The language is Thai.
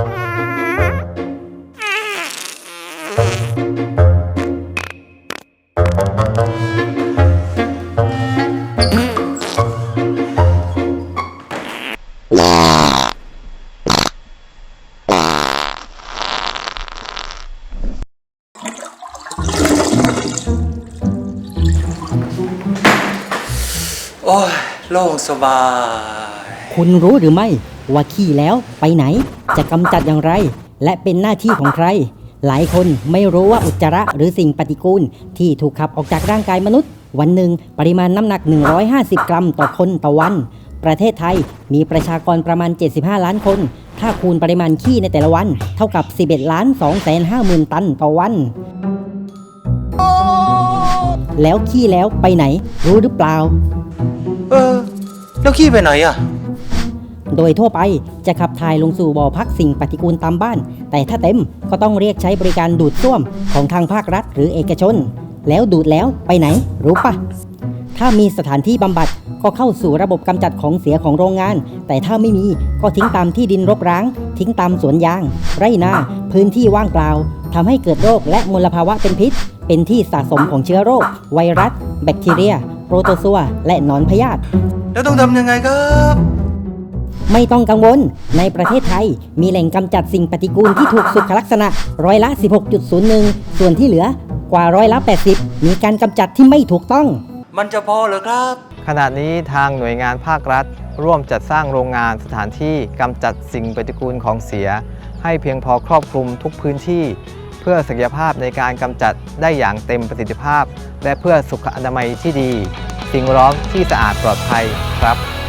โอ้ยโล่งสบาย คุณรู้หรือไม่ ว่าขี้แล้วไปไหน จะกำจัดอย่างไร และเป็นหน้าที่ของใคร หลายคนไม่รู้ว่าอุจจาระหรือสิ่งปฏิกูล ที่ถูกขับออกจากร่างกายมนุษย์ วันหนึ่งปริมาณน้ำหนัก 150 กรัมต่อคนต่อวัน ประเทศไทยมีประชากรประมาณ 75 ล้านคน ถ้าคูณปริมาณขี้ในแต่ละวัน เท่ากับ 11ล้าน2แสน5หมื่นตันต่อวันแล้วขี้แล้วไปไหน รู้หรือเปล่า เออ แล้วขี้ไปไหนอะ โดยทั่วไปจะขับถ่ายลงสู่บ่อพักสิ่งปฏิกูลตามบ้าน แต่ถ้าเต็มก็ต้องเรียกใช้บริการดูดซ่วมของทางภาครัฐหรือเอกชน แล้วดูดแล้วไปไหนรู้ปะถ้ามีสถานที่บำบัดก็เข้าสู่ระบบกำจัดของเสียของโรงงาน แต่ถ้าไม่มีก็ทิ้งตามที่ดินรกร้าง ทิ้งตามสวนยาง ไรนาพื้นที่ว่างเปล่าทำให้เกิดโรคและมลภาวะเป็นพิษ เป็นที่สะสมของเชื้อโรค ไวรัส แบคทีเรีย โปรโตซัวและหนอนพยาธิแล้วต้องทำยังไงครับ ไม่ต้องกังวล ในประเทศไทย มีแหล่งกำจัดสิ่งปฏิกูลที่ถูกสุขลักษณะร้อยละ 16.01 ส่วนที่เหลือกว่าร้อยละ 80 มีการกำจัดที่ไม่ถูกต้อง มันจะพอเหรอครับ ขณะนี้ทางหน่วยงานภาครัฐ ร่วมจัดสร้างโรงงานสถานที่กำจัดสิ่งปฏิกูลของเสีย ให้เพียงพอครอบคลุมทุกพื้นที่ เพื่อศักยภาพในการกำจัดได้อย่างเต็มประสิทธิภาพ และเพื่อสุขอนามัยที่ดี สิ่งแวดล้อมที่สะอาดปลอดภัยครับ